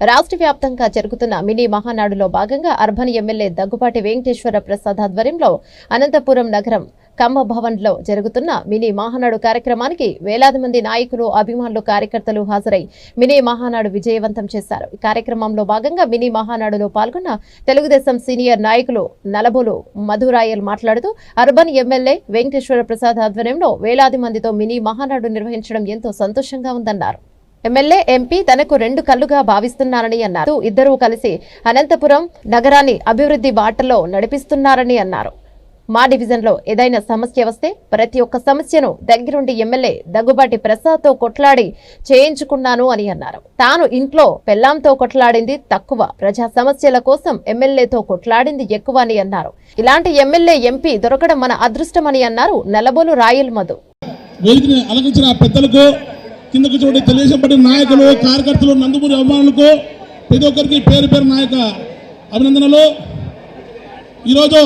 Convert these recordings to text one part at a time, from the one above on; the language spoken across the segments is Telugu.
రాష్ట్ర వ్యాప్తంగా జరుగుతున్న మినీ మహానాడులో భాగంగా అర్బన్ ఎమ్మెల్యే దగ్గుపాటి వెంకటేశ్వర ప్రసాద్ ఆధ్వర్యంలో అనంతపురం నగరం కమ్మ భవన్లో జరుగుతున్న మినీ మహానాడు కార్యక్రమానికి వేలాది మంది నాయకులు అభిమానులు కార్యకర్తలు హాజరై మినీ మహానాడు విజయవంతం చేశారు. ఈ కార్యక్రమంలో భాగంగా మినీ మహానాడులో పాల్గొన్న తెలుగుదేశం సీనియర్ నాయకులు నలబోలు మధురాయల్ మాట్లాడుతూ అర్బన్ ఎమ్మెల్యే వెంకటేశ్వర ప్రసాద్ ఆధ్వర్యంలో వేలాది మందితో మినీ మహానాడు నిర్వహించడం ఎంతో సంతోషంగా ఉందన్నారు. ఎమ్మెల్యే ఎంపీ తనకు రెండు కళ్ళుగా భావిస్తున్నారని అన్నారు. ఇద్దరూ కలిసి అనంతపురం నగరాన్ని అభివృద్ధి బాటలో నడిపిస్తున్నారని అన్నారు. మా డివిజన్లో ఏదైనా సమస్య వస్తే ప్రతి ఒక్క సమస్యను దగ్గరుండి ఎమ్మెల్యే దగ్గుబాటి ప్రసాద్తో కొట్లాడి చేయించుకున్నాను అని అన్నారు. తాను ఇంట్లో పెళ్ళాంతో కొట్లాడింది తక్కువ. ప్రజా సమస్యల కోసం ఎమ్మెల్యేతో కొట్లాడింది ఎక్కువ అని అన్నారు. ఇలాంటి ఎమ్మెల్యే ఎంపీ దొరకడం మన అదృష్టమని అన్నారు నల్లబోలు రాయల్ మధు. పెద్దలకు కిందకు చూడండి తెలుగుదేశం పార్టీ నాయకులు కార్యకర్తలు నందమూరి అభిమానులకు ప్రతి ఒక్కరికి పేరు పేరు నాయక అభినందనలు. ఈరోజు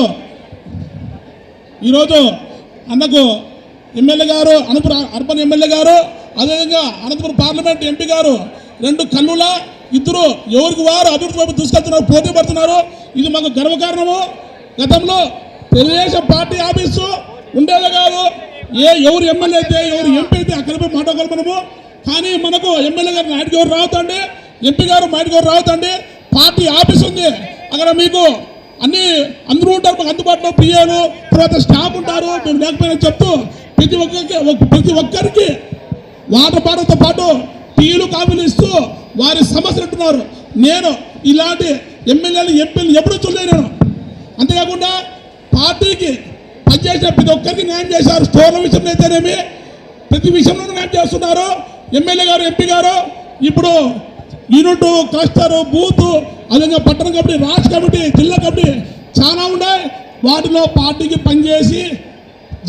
ఈరోజు అన్నకు ఎమ్మెల్యే గారు అనంతపురం అర్బన్ ఎమ్మెల్యే గారు అదేవిధంగా అనంతపురం పార్లమెంట్ ఎంపీ గారు రెండు కన్నుల ఇద్దరు ఎవరికి వారు అభివృద్ధి వైపు దూసుకెళ్తున్నారు పోటీ పడుతున్నారు ఇది మాకు గర్వకారణము. గతంలో తెలుగుదేశం పార్టీ ఆఫీసు ఉండేది కాదు. ఏ ఎవరు ఎమ్మెల్యే అయితే ఎవరు ఎంపీ అయితే అక్కడ పోయి మాట్లాడగలము కానీ మనకు ఎమ్మెల్యే గారు నాయుడు గారు రావుతండి ఎంపీ గారు మాయుడు గారు రావుతండి పార్టీ ఆఫీస్ ఉంది. అక్కడ మీకు అన్ని అందరూ ఉంటారు మాకు అందుబాటులో పిఏలు తర్వాత స్టాఫ్ ఉంటారు మేము లేకపోయినా చెప్తూ ప్రతి ఒక్కరికి ప్రతి ఒక్కరికి వాటర్ బాటిల్తో పాటు టీలు కాఫీలు ఇస్తూ వారి సమస్యలు అంటున్నారు. నేను ఇలాంటి ఎమ్మెల్యేలు ఎంపీలు ఎప్పుడూ చూడలేదు నేను అంతేకాకుండా పార్టీకి చేసిన ప్రతి ఒక్కరికి న్యాయం చేశారు. స్టోర్ల విషయంలో అయితేనేమి? ప్రతి విషయంలోనూ న్యాయం చేస్తున్నారు. ఎమ్మెల్యే గారు ఎంపీ గారు ఇప్పుడు యూనిట్ క్లస్టర్ బూత్ అదేవిధంగా పట్టణ కమిటీ రాష్ట్ర కమిటీ జిల్లా కమిటీ చాలా ఉన్నాయి. వాటిలో పార్టీకి పనిచేసి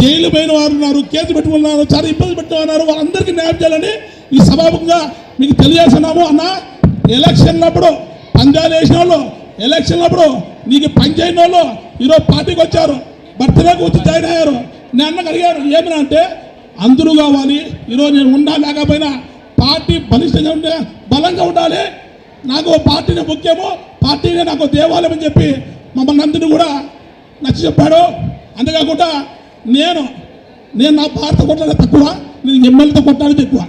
జైలు పోయిన వారు ఉన్నారు కేసు పెట్టుకున్నారు చాలా ఇబ్బంది పెట్టుకున్నారు వాళ్ళందరికీ న్యాయం చేయాలని ఈ సభాముఖంగా మీకు తెలియజేస్తున్నాము. అన్న ఎలక్షన్లప్పుడు పందాలు వేసిన వాళ్ళు ఎలక్షన్లప్పుడు నీకు పని చేయని వాళ్ళు ఈరోజు పార్టీకి వచ్చారు. బర్త్డేకి వచ్చి జాయిన్ అయ్యారు. నేను అన్నకు అడిగారు ఏమని అంటే అందరూ కావాలి. ఈరోజు నేను ఉన్నా లేకపోయినా పార్టీ బలిష్టంగా ఉండే బలంగా ఉండాలి. నాకు పార్టీనే ముఖ్యము. పార్టీనే నాకు దేవాలయం అని చెప్పి మమ్మల్ని అందరినీ కూడా నచ్చి చెప్పాడు. అంతేకాకుండా నేను నేను నా భారత కొట్టాలి తక్కువ నేను ఎమ్మెల్యేతో కొట్టాలి ఎక్కువ.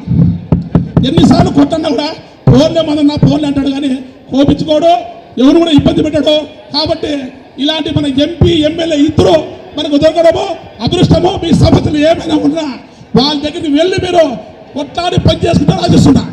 ఎన్నిసార్లు కొట్టన్నా కూడా ఫోన్లే మన నా ఫోన్లే అంటాడు కానీ కోపించుకోడు. ఎవరు కూడా ఇబ్బంది పెట్టాడు. కాబట్టి ఇలాంటి మన ఎంపీ ఎమ్మెల్యే ఇద్దరు మనకు దొరకడమో అదృష్టము మీ సమస్యలు ఏమైనా ఉన్నా వాళ్ళ దగ్గరికి వెళ్ళి మీరు కొట్లాడి పని చేసుకుంటారు ఆశిస్తున్నా.